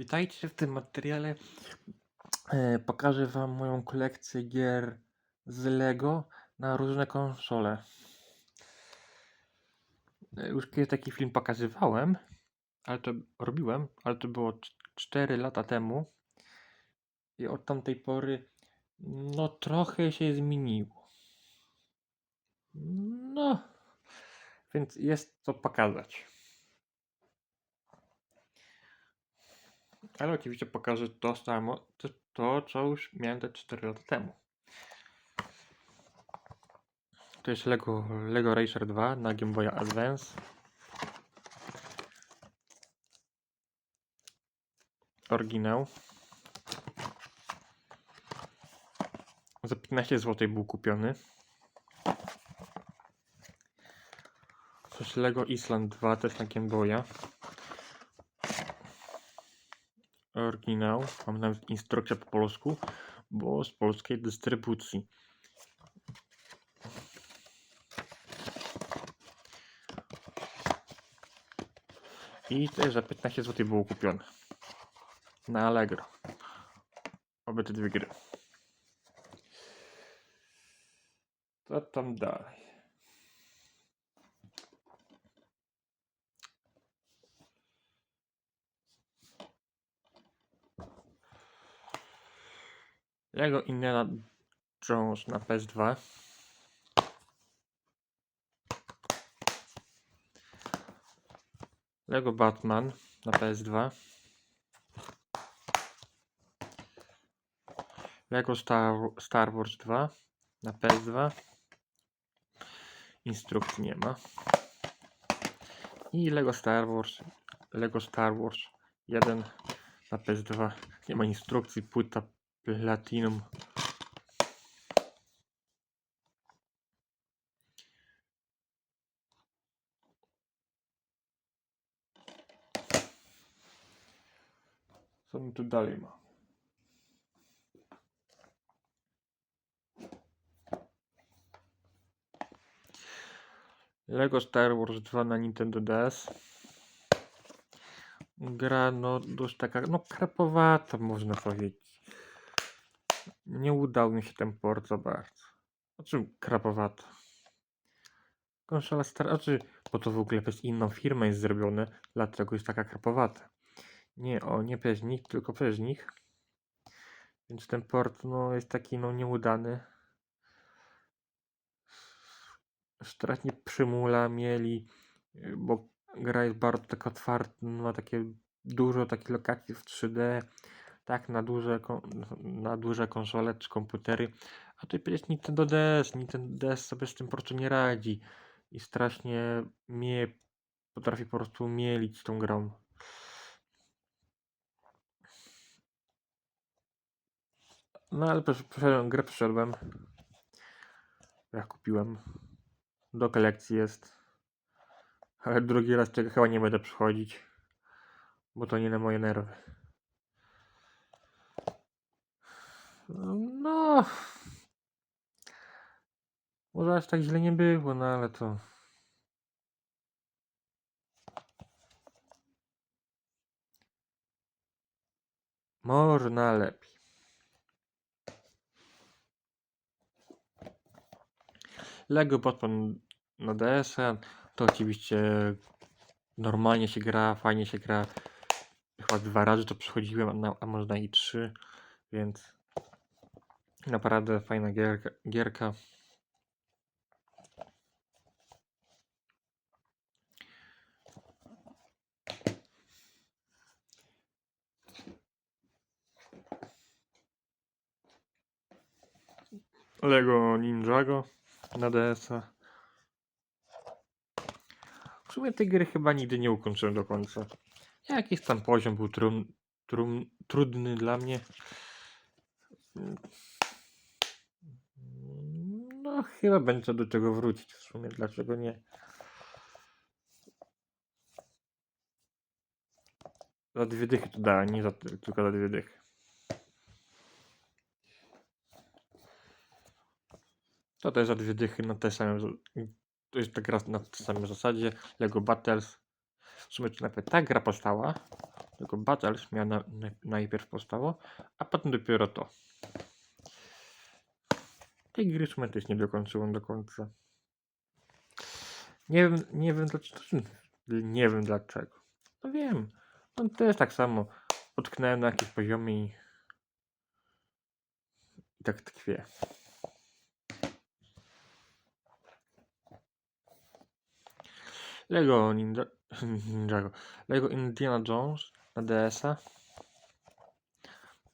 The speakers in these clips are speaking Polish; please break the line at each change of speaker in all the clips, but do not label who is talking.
Witajcie w tym materiale. E, pokażę Wam moją kolekcję gier z Lego na różne konsole. E, Już kiedyś taki film pokazywałem, ale to robiłem, ale to było 4 lata temu. I od tamtej pory no trochę się zmieniło. No, więc jest co pokazać. Ale oczywiście pokażę to samo, to, to co już miałem te 4 lata temu. To jest Lego, Lego Racer 2 na Game Boy Advance. Oryginał. Za 15 zł był kupiony. Coś Lego Island 2 też na Game Boya. Oryginał. Mam nawet instrukcję po polsku, bo z polskiej dystrybucji. I też za 15 zł było kupione. Na Allegro. Obie te dwie gry. Co tam dalej? Lego Indiana Jones na PS2. Lego Batman na PS2. Lego Star, Star Wars 2 na PS2. Instrukcji nie ma. I Lego Star Wars. Lego Star Wars 1 na PS2. Nie ma instrukcji, płyta Platinum. Co mi tu dalej ma? Lego Star Wars 2 na Nintendo DS. Gra no dość taka, no krapowata można powiedzieć. Nie udał mi się ten port za bardzo. Znaczy krapowata. Konsola stara, znaczy, bo to w ogóle przez inną firmę jest zrobione, dlatego jest taka krapowata. Nie o, nie przez nich, tylko przez nich. Więc ten port no, jest taki no nieudany. Strasznie przymula mieli, bo gra jest bardzo taka otwarta, no, ma takie dużo takich lokacji w 3D, tak na duże, na duże konsole czy komputery. A to przecież Nintendo DS, Nintendo DS sobie z tym po prostu nie radzi i strasznie mnie potrafi po prostu mielić tą grą. No ale przesz- przeszedłem, grę przeszedłem. Jak kupiłem. Do kolekcji jest. Ale drugi raz tego chyba nie będę przychodzić. Bo to nie na moje nerwy. No. Może aż tak źle nie było, no ale to. Można lepiej. Lego Batman na DS-a to oczywiście normalnie się gra, fajnie się gra. Chyba dwa razy to przechodziłem, a, a można i trzy, więc naprawdę fajna gierka. gierka. Lego Ninjago na DS-a. W sumie tej gry chyba nigdy nie ukończyłem do końca. Jakiś tam poziom był trum, trum, trudny dla mnie. Chyba będzie do czego wrócić w sumie, dlaczego nie? Za dwie dychy to da, nie za, tylko za dwie dychy. To też za dwie dychy na te same. z- To jest ta gra na tej samej zasadzie. Lego Battles. W sumie to nawet ta gra powstała. Tylko Battles miała na, na, najpierw powstało, a potem dopiero to. Tej gry w też nie dokończyłem do końca. Nie wiem, nie wiem dlaczego. Nie wiem dlaczego. No wiem. No też tak samo. Utknąłem na jakimś poziomie i, i tak tkwię. Lego Ninja. Lego Indiana Jones na DS-a.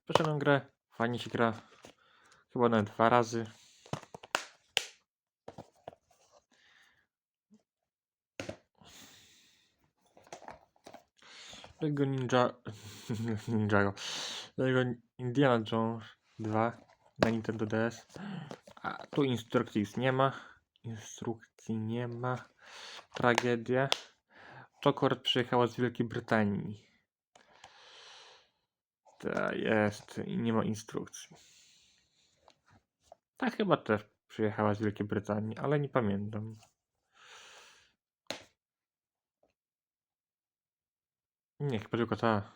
Przeszedłem grę, fajnie się gra. Chyba nawet dwa razy. Lego Ninja... Ninjago. Lego Indiana Jones 2 na Nintendo DS. A tu instrukcji już nie ma. Instrukcji nie ma. Tragedia. Akurat przyjechała z Wielkiej Brytanii. Ta jest i nie ma instrukcji. Ta chyba też przyjechała z Wielkiej Brytanii, ale nie pamiętam. Nie, chyba tylko ta.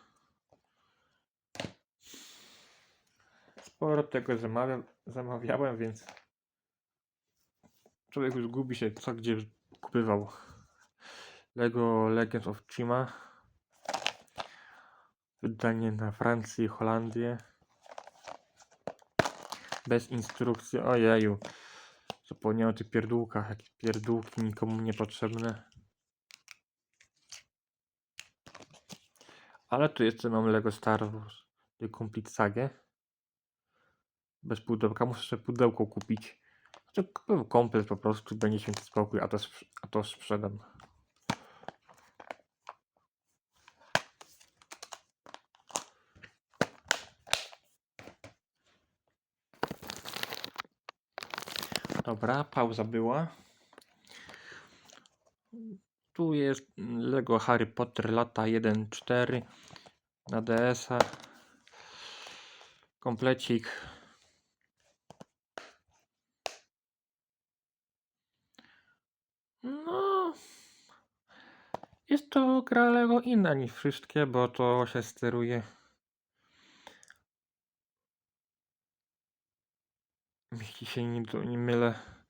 Sporo tego zamawiam, zamawiałem, więc człowiek już gubi się, co gdzie kupywał. Lego Legends of Chima. Wydanie na Francję i Holandię. Bez instrukcji. Ojeju. Zapomniałem o tych pierdółkach. Jakie pierdółki nikomu niepotrzebne. Ale tu jeszcze mam Lego Star Wars The Complete Sagę. Bez pudełka. Muszę sobie pudełko kupić. Znaczy kupiłem komplet po prostu. Będzie święty spokój, a to, a to sprzedam. Dobra, pauza była. Tu jest Lego Harry Potter lata 1-4 na DS-a. Komplecik. No. Jest to gra Lego inna niż wszystkie, bo to się steruje. Jeśli się nie, nie mylę.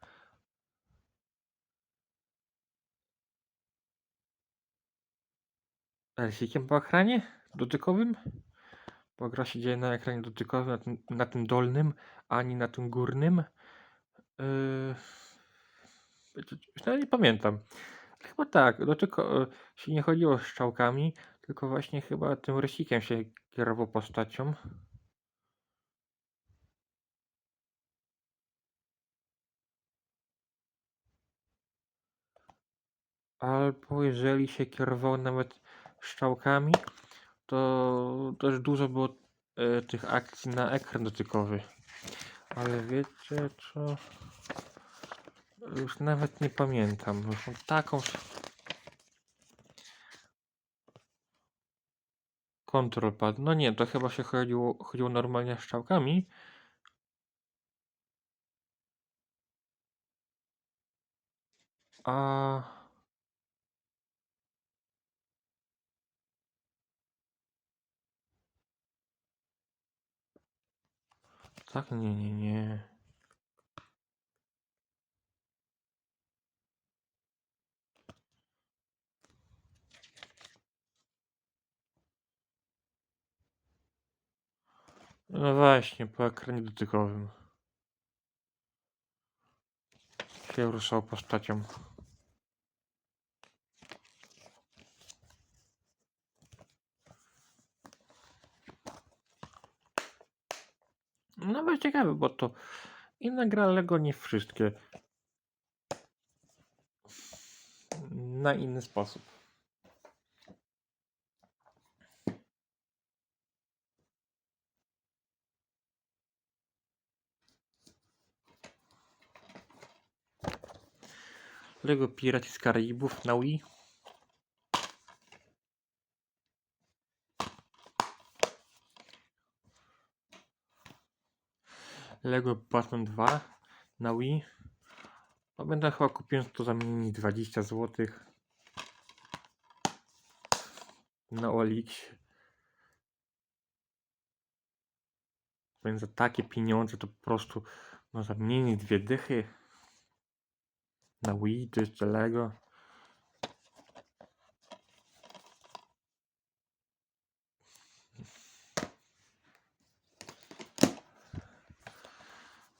Elsikiem po ekranie dotykowym? Bo gra się dzieje na ekranie dotykowym, na tym, na tym dolnym, ani na tym górnym. Yy... Nie pamiętam. Chyba tak, dotyko... się nie chodziło z strzałkami, tylko właśnie chyba tym rysikiem się kierował postacią. Albo jeżeli się kierował nawet strzałkami, to też dużo było e, tych akcji na ekran dotykowy. Ale wiecie co? Już nawet nie pamiętam. Już mam taką. Control pad. No nie, to chyba się chodziło, chodziło normalnie strzałkami. A. Tak, nie, nie, nie. No właśnie, po ekranie dotykowym. Się ruszał postacią. Nawet ciekawe, bo to inna gra Lego nie wszystkie. Na inny sposób. Lego Piraci z Karaibów na Wii. Lego Batman 2 na Wii. No będę chyba kupiłem to za mniej 20 zł na Olix. Więc za takie pieniądze to po prostu no za mniej dwie dychy na Wii czy jeszcze Lego.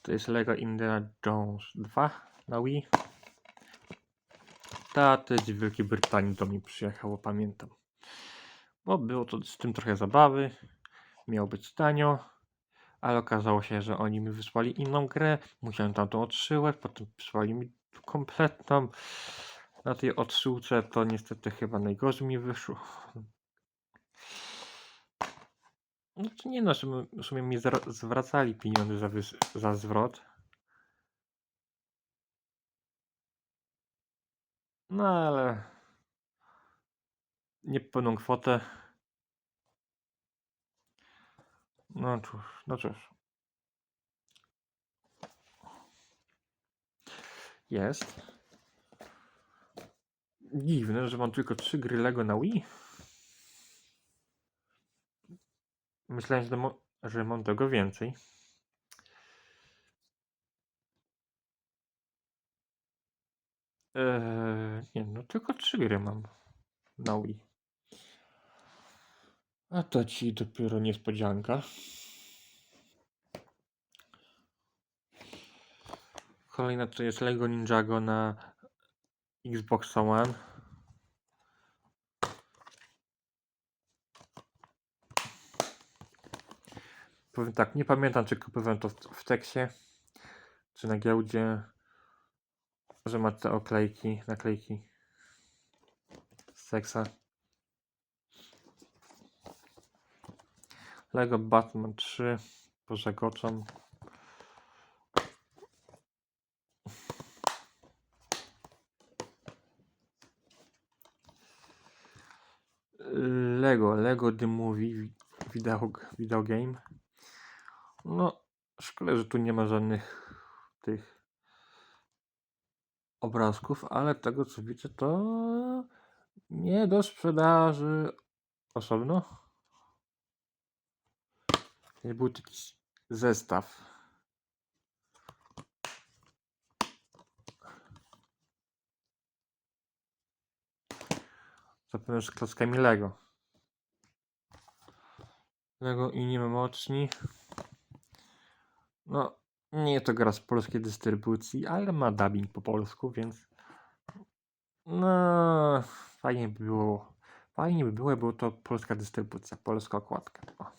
To jest Lego Indiana Jones 2 na Wii. Ta też z Wielkiej Brytanii do mnie przyjechało, pamiętam. Bo było to z tym trochę zabawy. Miało być tanio. Ale okazało się, że oni mi wysłali inną grę. Musiałem tamtą odszyłać, potem wysłali mi kompletną. Na tej odsyłce to niestety chyba najgorzej mi wyszło. To nie no, sumie- w sumie mi zwracali pieniądze za, wys- za zwrot. No ale nie pełną kwotę. No cóż, no cóż. Jest. Dziwne, że mam tylko trzy gry Lego na Wii. Myślałem, że, mo- że mam tego więcej. Eee, nie, no tylko trzy gry mam na Wii. A to ci dopiero niespodzianka. Kolejna to jest Lego Ninjago na Xbox One. Powiem tak, nie pamiętam czy kupowałem to w, w czy na giełdzie, że ma te oklejki, naklejki z seksa. Lego Batman 3 poza goczą. Lego, Lego The Movie video, video game. No, szkoda, że tu nie ma żadnych tych obrazków, ale tego co widzę to nie do sprzedaży osobno. Nie był taki zestaw. Zapewne z klockami Lego. Lego i niemocni. No, nie to gra z polskiej dystrybucji, ale ma dubbing po polsku, więc no, fajnie by było. Fajnie by było, było to polska dystrybucja, polska okładka. O.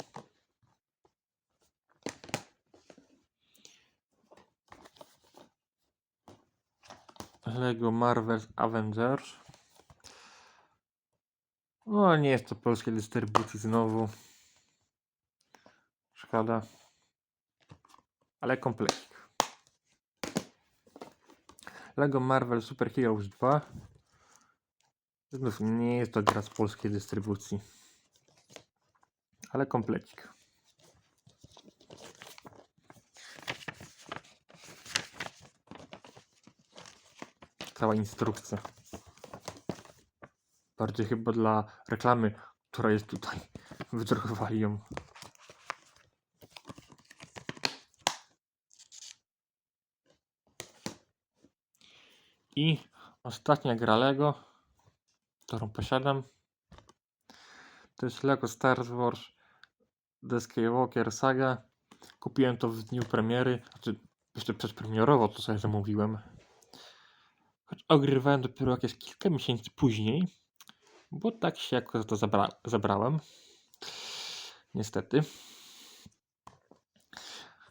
Lego Marvel's Avengers. No, nie jest to polskiej dystrybucji znowu. Szkoda. Ale komplecik. Lego Marvel Super Heroes 2. Znów nie jest to gra z polskiej dystrybucji. Ale komplecik. Cała instrukcja. Bardziej chyba dla reklamy, która jest tutaj. Wydrukowali ją. I ostatnia gra Lego, którą posiadam, to jest Lego Star Wars The Skywalker Saga. Kupiłem to w dniu premiery, znaczy jeszcze przedpremierowo to sobie zamówiłem. Choć ogrywałem dopiero jakieś kilka miesięcy później, bo tak się jakoś to zabra zabrałem. Niestety.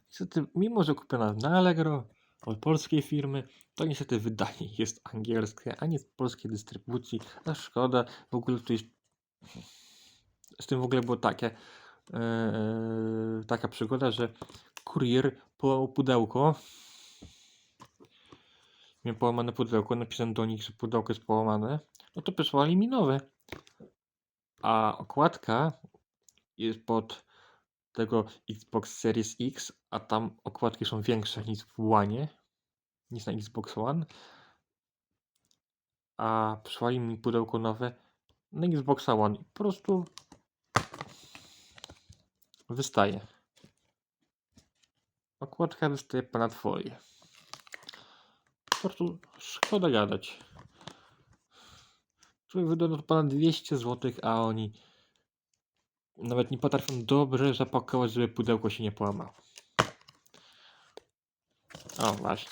Niestety, mimo że kupiona na Allegro od polskiej firmy, to niestety wydanie jest angielskie, a nie z polskiej dystrybucji. A szkoda, w ogóle to jest... Z tym w ogóle było takie, e, taka przygoda, że kurier połamał pudełko. Miałem połamane pudełko, napisałem do nich, że pudełko jest połamane. No to przysłali mi nowe. A okładka jest pod tego Xbox Series X, a tam okładki są większe niż w One, niż na Xbox One. A przysłali mi pudełko nowe na Xbox One. I po prostu wystaje. okładka wystaje ponad folię. Po prostu szkoda gadać. Człowiek to ponad 200 zł, a oni nawet nie potrafią dobrze zapakować, żeby pudełko się nie połamało. O, właśnie.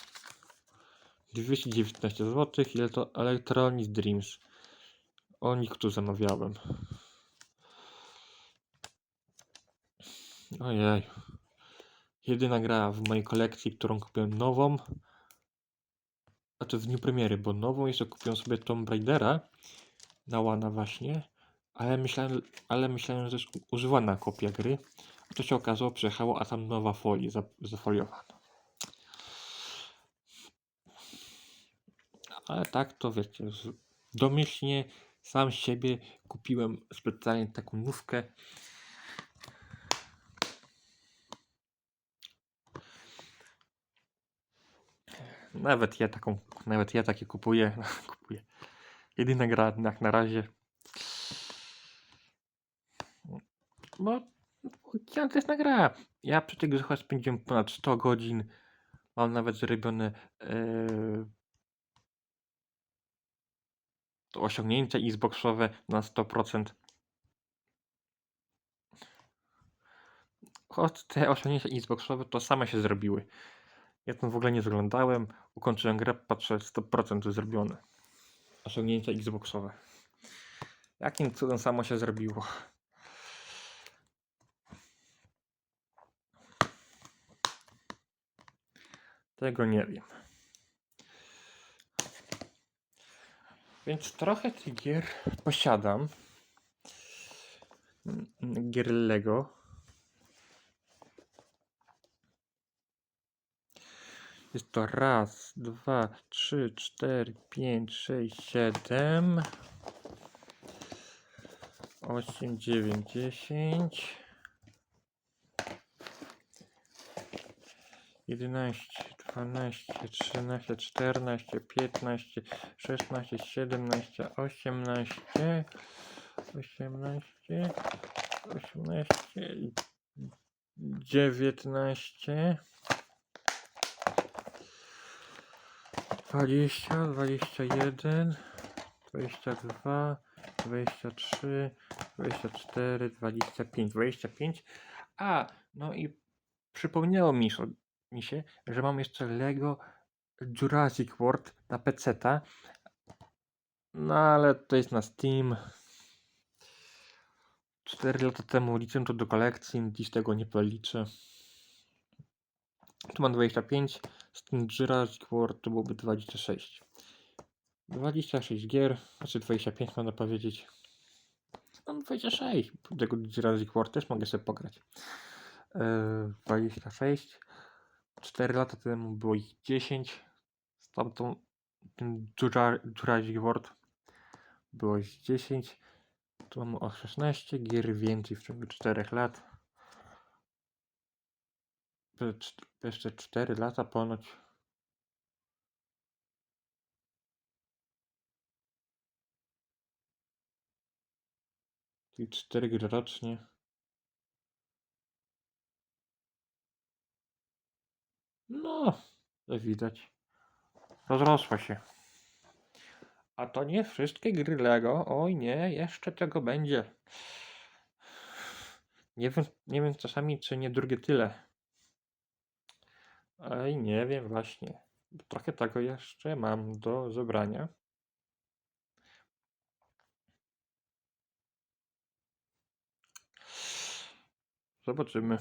219 zł, ile to Electronic Dreams. O nich tu zamawiałem. Ojej. Jedyna gra w mojej kolekcji, którą kupiłem nową. Znaczy w dniu premiery, bo nową jeszcze kupiłem sobie Tomb Raidera na łana właśnie. Ale myślałem, ale myślałem, że to jest używana kopia gry. A to się okazało, przyjechało, a tam nowa folia za- zafoliowana. Ale tak to wiecie, domyślnie sam siebie kupiłem specjalnie taką nówkę. Nawet ja taką, nawet ja takie kupuję. kupuję. Jedyna gra jak na razie. Bo ja to jest. Ja przy tej grze spędziłem ponad 100 godzin. Mam nawet zrobione yy, to osiągnięcia Xboxowe na 100%. Choć te osiągnięcia Xboxowe to same się zrobiły. Ja tam w ogóle nie zaglądałem. Ukończyłem grę, patrzę 100% zrobione. Osiągnięcia Xboxowe. Jakim cudem samo się zrobiło? Tego nie wiem. Więc trochę tych gier posiadam. Gier Lego. Jest to raz, dwa, trzy, cztery, pięć, sześć, siedem, osiem, dziewięć, dziesięć, jedenaście, dwanaście, trzynaście, czternaście, piętnaście, szesnaście, siedemnaście, osiemnaście, osiemnaście, osiemnaście, dziewiętnaście. 20, 21, 22, 23, 24, 25, 25. A, no i przypomniało mi, się- mi się, że mam jeszcze Lego Jurassic World na PC. No ale to jest na Steam. 4 lata temu liczyłem to do kolekcji, dziś tego nie policzę. Tu mam 25, z tym Jurassic World to byłoby 26. 26 gier, znaczy 25 można powiedzieć. Mam 26, tego Jurassic World też mogę sobie pograć. Yy, 26. 4 lata temu było ich 10. Z tamtą tym Jura- Jurassic World było ich 10. Tu mamy o 16 gier więcej w ciągu 4 lat. Jeszcze 4 lata ponoć. Czyli 4 gry rocznie. No, jak widać. Rozrosła się. A to nie wszystkie gry Lego. Oj nie, jeszcze tego będzie. Nie wiem, nie wiem czasami, czy nie drugie tyle. Ej, nie wiem właśnie. Trochę tego jeszcze mam do zebrania. Zobaczymy.